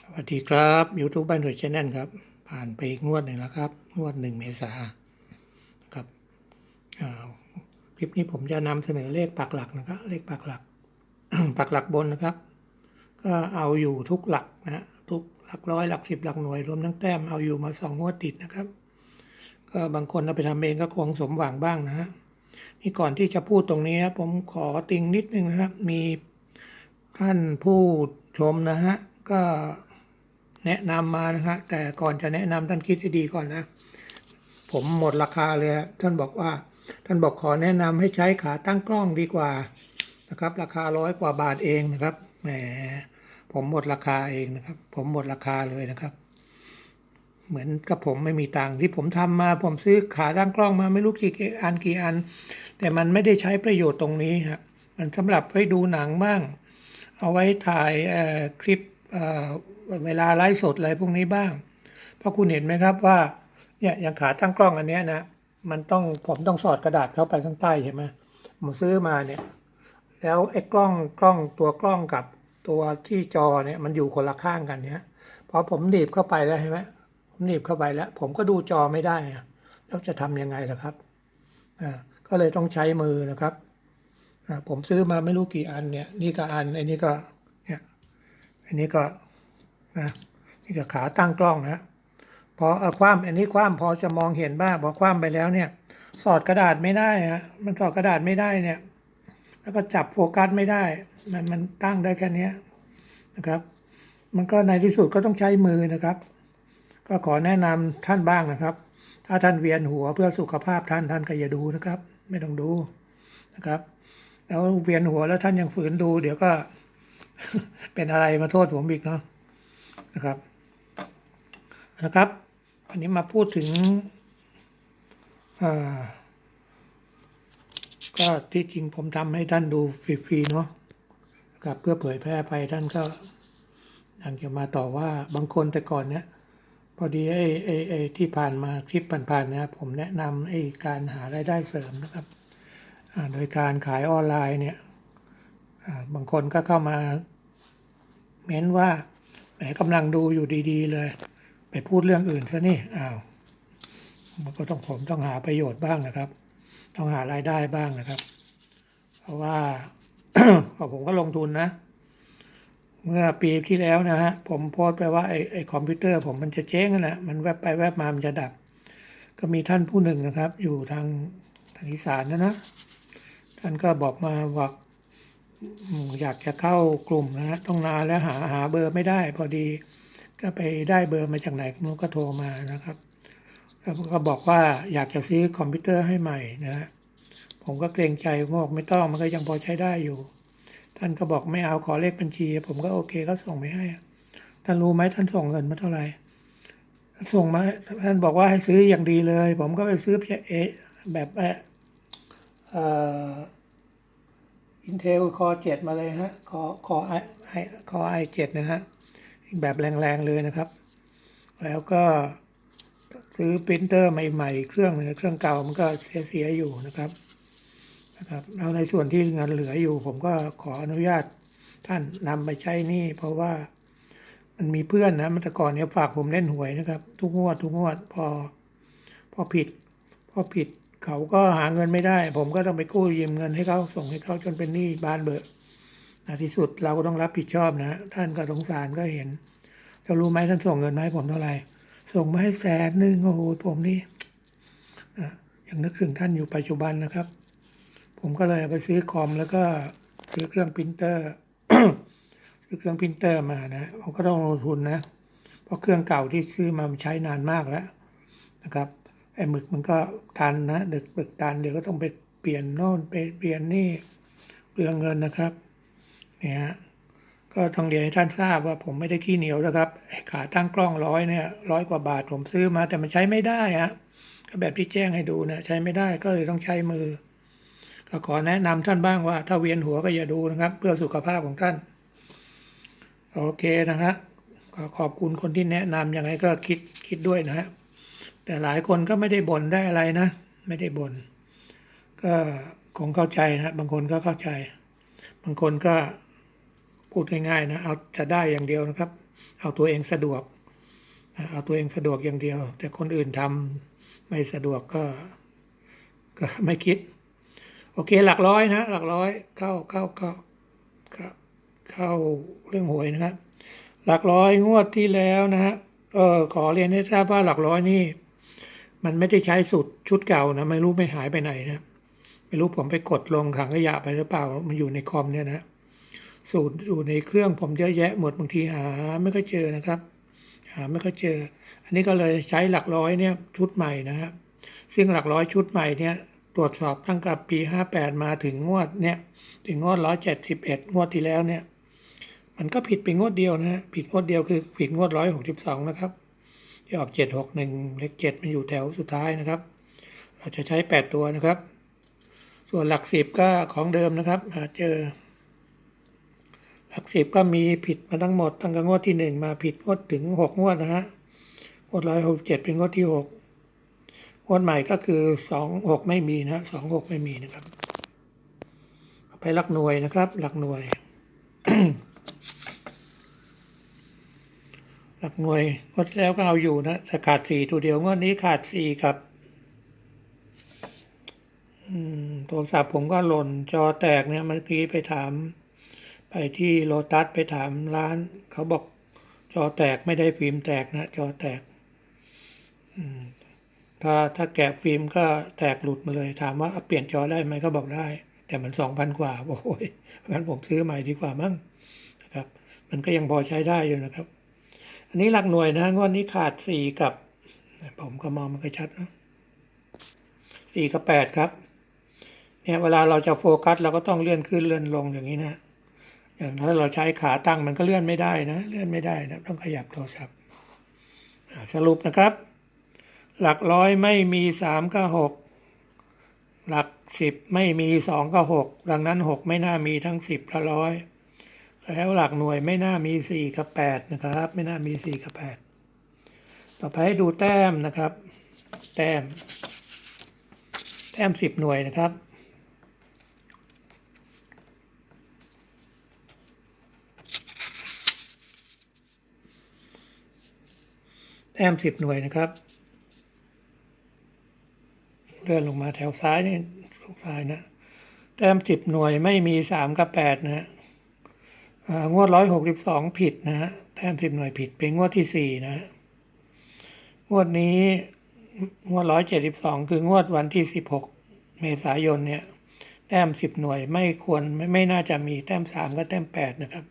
สวัสดีครับยูทูบบ้านหน่วยชแนลครับ ผ่านไปอีกงวดหนึ่งแล้วครับ งวดหนึ่งเมษาครับคลิปนี้ผมจะนำเสนอเลขปักหลักนะครับ เลขปักหลัก ปักหลักบนนะครับ ก็เอาอยู่ทุกหลักนะฮะทุกหลักร้อยหลักสิบหลักหน่วยรวมทั้งแต้มเอาอยู่มาสองงวดติดนะครับ ก็บางคนเอาไปทำเองก็คงสมหวังบ้างนะฮะนี่ก่อนที่จะพูดตรงนี้ผมขอติงนิดนึงนะครับ มีท่านผู้ชมนะฮะก็ แนะนำมานะฮะแต่ก่อนจะแนะนำท่านคิดให้ดีก่อนนะ ผมหมดราคาเลยท่านบอกว่า ท่านบอกขอแนะนำให้ใช้ขาตั้งกล้องดีกว่านะครับ ราคาร้อยกว่าบาทเองนะครับแหมผมหมดราคาเองนะครับ ผมหมดราคาเลยนะครับ เหมือนกับผมไม่มีตังค์ที่ผมทำมา ผมซื้อขาตั้งกล้องมาไม่รู้กี่อันกี่อัน แต่มันไม่ได้ใช้ประโยชน์ตรงนี้ครับมันสำหรับไว้ดูหนังบ้าง เอาไว้ถ่ายคลิป เวลาไลฟ์สดอะไรพวกนี้บ้าง เพราะคุณเห็นไหมครับว่าเนี่ยอย่างขาตั้งกล้องอันเนี้ยนะมันต้องผมต้องสอดกระดาษเข้าไปข้างใต้ใช่ไหมผมซื้อมาเนี่ยแล้วไอ้กล้องกล้องตัวกล้องกับตัวที่จอเนี่ยมันอยู่คนละข้างกันเนี่ยพอผมหนีบเข้าไปแล้วใช่ไหมผมหนีบเข้าไปแล้ว ผมก็ดูจอไม่ได้แล้วจะทำยังไงล่ะครับอ่าก็เลยต้องใช้มือนะครับอ่าผมซื้อมาไม่รู้กี่อันเนี่ย นี่ก็อันไอ้นี่ก็เนี่ยอันนี้ก็ นะนี่ก็ขาตั้งกล้องนะพอเอาคว่ำอันนี้คว่ำพอจะมองเห็นบ้างพอคว่ำไปแล้วเนี่ย สอดกระดาษไม่ได้ฮะมันสอดกระดาษไม่ได้เนี่ย แล้วก็จับโฟกัสไม่ได้ มันมันตั้งได้แค่นี้นะครับ มันก็ในที่สุดก็ต้องใช้มือนะครับ ก็ขอแนะนำท่านบ้างนะครับ ถ้าท่านเวียนหัวเพื่อสุขภาพท่านท่านก็อย่าดูนะครับ ไม่ต้องดูนะครับ แล้วเวียนหัวแล้วท่านยังฝืนดู เดี๋ยวก็เป็นอะไรมาโทษผมอีกเนาะ นะครับนะครับ อันนี้มาพูดถึงก็ที่จริงผมทำให้ท่านดูฟรีๆเนาะครับเพื่อเผยแพร่ไปท่านก็ยังจะมาต่อว่าบางคนแต่ก่อนเนี้ยพอดีไอ้ไอ้ไอ้ที่ผ่านมาคลิปผ่านๆนะครับผมแนะนำไอ้การหารายได้เสริมนะครับโดยการขายออนไลน์เนี่ยบางคนก็เข้ามาเม้นว่า แหมกำลังดูอยู่ดีๆ เลย ไปพูดเรื่องอื่นซะนี่อ้าวมันก็ต้องผมต้องหาประโยชน์บ้างนะครับ ต้องหารายได้บ้างนะครับ เพราะว่าผมก็ลงทุนนะ เมื่อปีที่แล้วนะฮะผมโพสต์ไปว่าไอ้ไอคอมพิวเตอร์ ผมมันจะเจ๊งน่ะมันแวบไปแวบมามันจะดับ ก็มีท่านผู้หนึ่งนะครับ อยู่ทางทางอีสานนะนะท่านก็บอกมาบอก อยากจะเข้ากลุ่มนะฮะต้องนานแล้วหาหาเบอร์ไม่ได้ พอดี ก็ไปได้เบอร์มาจากไหนไมันก็โทรมานะครับแล้วก็บอกว่าอยากจะซื้อคอมพิวเตอร์ให้ใหม่นะฮะผมก็เกรงใจผมบอกไม่ต้องมันก็ยังพอใช้ได้อยู่ ท่านก็บอกไม่เอาขอเลขบัญชี ผมก็โอเคก็ส่งไปให้ท่านรู้ไหมท่านส่งเงินมาเท่าไหร่ส่งมาท่านบอกว่าให้ซื้ออย่างดีเลย ผมก็ไปซื้อเพียเอแบบเอ่อ อินเทลคอเจ็ดมาเลยฮะคอคอไอไอคอไอเจ็ดนะฮะแบบแรงๆเลยนะครับ แล้วก็ซื้อปรินเตอร์ใหม่ๆ เครื่องนึงเครื่องเก่ามันก็เสียๆอยู่นะครับนะครับแล้วในส่วนที่เงินเหลืออยู่ ผมก็ขออนุญาตท่านนำไปใช้นี่ เพราะว่ามันมีเพื่อนนะมื่อแต่ก่อนเนี่ยฝากผมเล่นหวยนะครับ ทุกงวดทุกงวดพอ พอผิด พอผิด เขาก็หาเงินไม่ได้ ผมก็ต้องไปกู้ยืมเงินให้เขาส่งให้เขาจนเป็นหนี้บานเบอร์นะที่สุดเราก็ต้องรับผิดชอบนะ ท่านก็สงสารก็เห็นเรารู้ไหมท่านส่งเงินมาให้ผมเท่าไหร่ส่งมาให้แสนหนึ่งโอ้โหผมนี่อะยังนึกถึงท่านอยู่ปัจจุบันนะครับ ผมก็เลยไปซื้อคอมแล้วก็ซื้อเครื่องปรินเตอร์ซื้อเครื่องปรินเตอร์มานะผมก็ต้องลงทุนนะ เพราะเครื่องเก่าที่ซื้อมามันใช้นานมากแล้วนะครับ ไอ้หมึกมันก็ตันนะเด็กปึกตันเดี๋ยวก็ต้องไปเปลี่ยนโน่นไปเปลี่ยนนี่เปลืองเงินนะครับเนี่ยฮะก็ต้องเรียนให้ท่านทราบว่าผมไม่ได้ขี้เหนียวนะครับขาตั้งกล้องร้อยเนี่ยร้อยกว่าบาทผมซื้อมาแต่มันใช้ไม่ได้ฮะก็แบบที่แจ้งให้ดูนะใช้ไม่ได้ก็เลยต้องใช้มือ ก็ขอแนะนำท่านบ้างว่า ถ้าเวียนหัวก็อย่าดูนะครับ เพื่อสุขภาพของท่าน โอเคนะฮะก็ขอบคุณคนที่แนะนำยังไงก็คิดคิดด้วยนะฮะ แต่หลายคนก็ไม่ได้บ่นได้อะไรนะ ไม่ได้บ่นก็คงเข้าใจนะบางคนก็เข้าใจ บางคนก็พูดง่ายๆนะเอาจะได้อย่างเดียวนะครับ เอาตัวเองสะดวก เอาตัวเองสะดวกอย่างเดียว แต่คนอื่นทำไม่สะดวกก็ก็ไม่คิด โอเคหลักร้อยนะหลักร้อยเข้าเข้าเข้าเข้าเข้าเรื่องหวยนะครับ หลักร้อยงวดที่แล้วนะฮะเออขอเรียนให้ทราบว่าหลักร้อยนี่ มันไม่ได้ใช้สูตรชุดเก่านะ ไม่รู้ไม่หายไปไหนนะ ไม่รู้ผมไปกดลงถังขยะไปหรือเปล่า มันอยู่ในคอมเนี่ยนะ สูตรอยู่ในเครื่องผมเยอะแยะหมดบางทีหาไม่ค่อยเจอนะครับ หาไม่ค่อยเจอ อันนี้ก็เลยใช้หลักร้อยเนี่ยชุดใหม่นะครับซึ่งหลักร้อยชุดใหม่เนี่ยตรวจสอบตั้งแต่ปี 58 มาถึงงวดเนี่ยถึงงวด 171 งวดที่แล้วเนี่ย มันก็ผิดไปงวดเดียวนะฮะผิดงวดเดียวคือผิดงวด 162 นะครับ ที่ออก 761 เลข7มันอยู่แถวสุดท้ายนะครับ เราจะใช้ 8 ตัวนะครับ ส่วนหลักสิบก็ของเดิมนะครับหาเจอ หลักสิบก็มีผิดมาทั้งหมดตั้งแต่งวดที่หนึ่งมาผิดงวดถึงหกงวดนะฮะงวดร้อยหกเจ็ดเป็นงวดที่หกงวดใหม่ก็คือสองหกไม่มีนะสองหกไม่มีนะครับ ไปหลักหน่วยนะครับ หลักหน่วย หลักหน่วยงดแล้วก็เอาอยู่นะแต่ขาดสี่ตัวเดียวงวดนี้ขาดสี่ครับโทรศัพท์ผมก็หล่นจอแตกเนี่ยเมื่อกี้ไปถาม ไปที่โลตัสไปถามร้าน เขาบอกจอแตกไม่ได้ฟิล์มแตกนะจอแตกถ้าถ้าแกะฟิล์มก็แตกหลุดมาเลย ถามว่าเปลี่ยนจอได้ไหมก็บอกได้ แต่มันสองพันกว่าโอ้ยงั้นผมซื้อใหม่ดีกว่ามั้งนะครับ มันก็ยังพอใช้ได้อยู่นะครับ อันนี้หลักหน่วยนะงวดนี้ขาดสี่กับ ผมก็มองมันก็ชัดนะสี่กับแปดครับ เนี่ยเวลาเราจะโฟกัสเราก็ต้องเลื่อนขึ้นเลื่อนลงอย่างนี้นะ อย่างถ้าเราใช้ขาตั้งมันก็เลื่อนไม่ได้นะ เลื่อนไม่ได้นะต้องขยับโทรศัพท์สรุปนะครับ หลักร้อยไม่มีสามกับหกหลักสิบไม่มีสองกับหกดังนั้นหกไม่น่ามีทั้งสิบและร้อย แล้วหลักหน่วยไม่น่ามีสี่กับแปดนะครับ ไม่น่ามีสี่กับแปดต่อไปให้ดูแต้มนะครับ แต้ม แต้มสิบหน่วยนะครับแต้มสิบหน่วยนะครับ เลื่อนลงมาแถวซ้ายนี่ลงซ้ายนะแต้มสิบหน่วยไม่มีสามกับแปดนะ งวดร้อยหกสิบสองผิดนะฮะแต้มสิบหน่วยผิดเป็นงวดที่สี่นะฮะงวดนี้งวดร้อยเจ็ดสิบสองคืองวดวันที่สิบหกเมษายนเนี่ย แต้มสิบหน่วยไม่ควรไม่ไม่น่าจะมีแต้มสามกับแต้มแปดนะครับ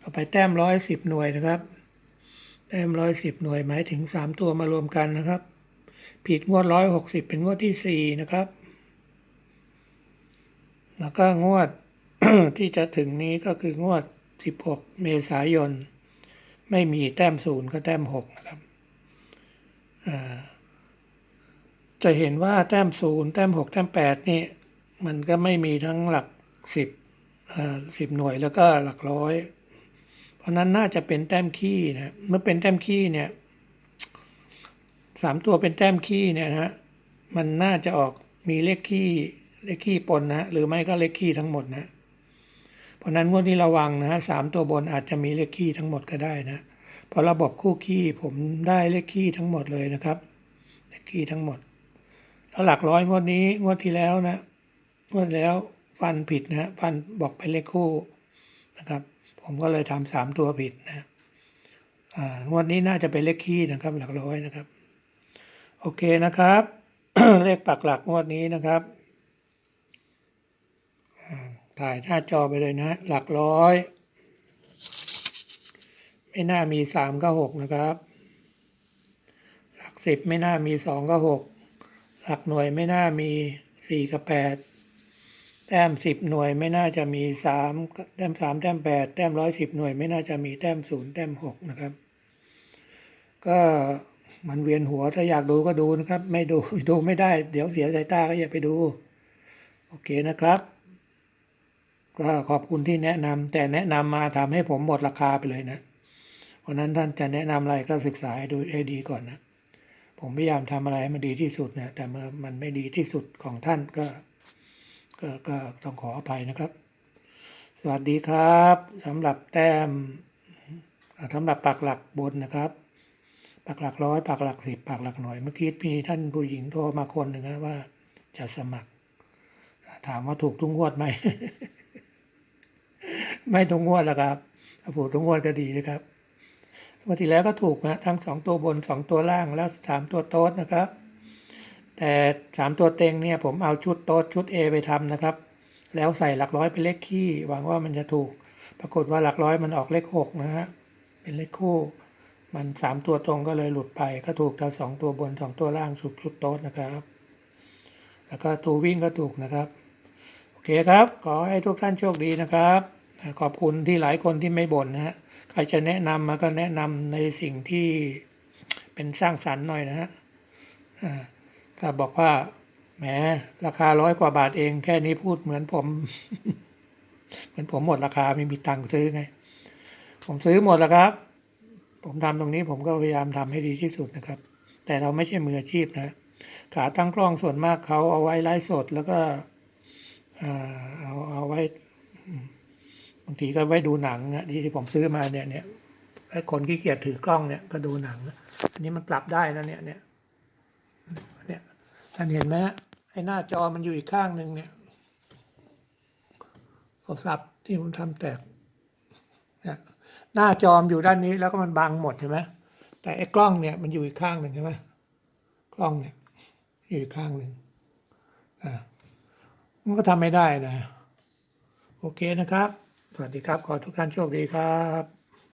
ต่อไปแต้มร้อยสิบหน่วยนะครับ แต้มร้อยสิบหน่วยหมายถึงสามตัวมารวมกันนะครับ ผิดงวดร้อยหกสิบเป็นงวดที่สี่นะครับ แล้วก็งวด ที่จะถึงนี้ก็คืองวดสิบหกเมษายน ไม่มีแต้มศูนย์ก็แต้มหกนะครับจะเห็นว่าแต้มศูนย์แต้มหกแต้มแปดนี่ มันก็ไม่มีทั้งหลักสิบสิบหน่วยแล้วก็หลักร้อย เพราะนั้นน่าจะเป็นแต้มขี้นะเมื่อเป็นแต้มขี้เนี่ยสามตัวเป็นแต้มขี้เนี่ยนะฮะมันน่าจะออกมีเลขขี้เลขขี้ปนนะหรือไม่ก็เลขขี้ทั้งหมดนะ ราะนั้นงวดนี้ระวังนะฮะสามตัวบนอาจจะมีเลขขี้ทั้งหมดก็ได้นะเพราะระบบคู่ขี้ผมได้เลขขี้ทั้งหมดเลยนะครับเลขขี้ทั้งหมด แล้วหลักร้อยงวดนี้งวดที่แล้วนะงวดแล้วฟันผิดนะฟันบอกเป็นเลขคู่นะครับ ผมก็เลยทำสามตัวผิดนะงวดนี้น่าจะเป็นเลขขี้นะครับ หลักร้อยนะครับ โอเคนะครับ เลขปักหลักงวดนี้นะครับ ถ่ายหน้าจอไปเลยนะ หลักร้อย ไม่น่ามีสามก็หกนะครับ หลักสิบไม่น่ามีสองก็หกหลักหน่วยไม่น่ามีสี่กับแปดแต้มสิบหน่วยไม่น่าจะมีสามแต้มสามแต้มแปดแต้มร้อยสิบหน่วยไม่น่าจะมีแต้มศูนย์แต้มหกนะครับ ก็มันเวียนหัวถ้าอยากดูก็ดูนะครับ ไม่ดูดูไม่ได้ เดี๋ยวเสียสายตาก็อย่าไปดู โอเคนะครับ ก็ขอบคุณที่แนะนำแต่แนะนำมาทำให้ผมหมดราคาไปเลยนะเพราะนั้นท่านจะแนะนำอะไรก็ศึกษาให้ดูให้ดีก่อนนะ ผมพยายามทำอะไรให้มันดีที่สุดนะแต่เมื่อมันไม่ดีที่สุดของท่านก็กก็ต้องขออภัยนะครับ สวัสดีครับสำหรับแต้มอ่าสำหรับปักหลักบนนะครับปักหลักร้อยปักหลักสิบปักหลักหน่วยเมื่อกี้มีท่านผู้หญิงโทรมาคนหนึ่งนะว่าจะสมัคร ถามว่าถูกทุกงวดไหม ไม่ทุกงวดหรอกครับถ้าถูกทุกงวดก็ดีนะครับงวดที่แล้วก็ถูกนะทั้งสองตัวบนสองตัวล่างแล้วสามตัวโต๊ดนะครับ แต่สามตัวเต็งเนี่ยผมเอาชุดโต๊ดชุด A ไปทำนะครับ แล้วใส่หลักร้อยเป็นเลขคี่หวังว่ามันจะถูก ปรากฏว่าหลักร้อยมันออกเลขหกนะฮะเป็นเลขคู่ มันสามตัวตรงก็เลยหลุดไป ก็ถูกแต่สองตัวบนสองตัวล่างสุดชุดโต๊ดนะครับแล้วก็ตัววิ่งก็ถูกนะครับ โอเคครับ ขอให้ทุกท่านโชคดีนะครับ ขอบคุณที่หลายคนที่ไม่บ่นนะฮะใครจะแนะนำมาก็แนะนำในสิ่งที่เป็นสร้างสรรค์หน่อยนะฮะถ้าบอกว่าแหมราคาร้อยกว่าบาทเอง แค่นี้พูดเหมือนผม เหมือนผมหมดราคาไม่มีตังค์ซื้อไง ผมซื้อหมดแล้วครับ ผมทำตรงนี้ผมก็พยายามทำให้ดีที่สุดนะครับ แต่เราไม่ใช่มืออาชีพนะขาตั้งกล้องส่วนมากเขาเอาไว้ไลฟ์สดแล้วก็อ่าเอาเอาไว้ บางทีก็ไว้ดูหนังอะที่ที่ผมซื้อมาเนี่ยเนี่ยไอ้คนขี้เกียจถือกล้องเนี่ยก็ดูหนังอันนี้มันปรับได้นะเนี่ยเนี่ยเนี่ยท่านเห็นไหมไอ้หน้าจอมันอยู่อีกข้างหนึ่งเนี่ยโทรศัพท์ที่ผมทำแตกเนี่ยหน้าจอมอยู่ด้านนี้แล้วก็มันบังหมดเห็นไหมแต่ไอ้กล้องเนี่ยมันอยู่อีกข้างหนึ่งใช่ไหมกล้องเนี่ยอยู่อีกข้างหนึ่งอ่ามันก็ทำไม่ได้นะ โอเคนะครับ วัสดีครับ ขอทุกท่านโชคดีครับ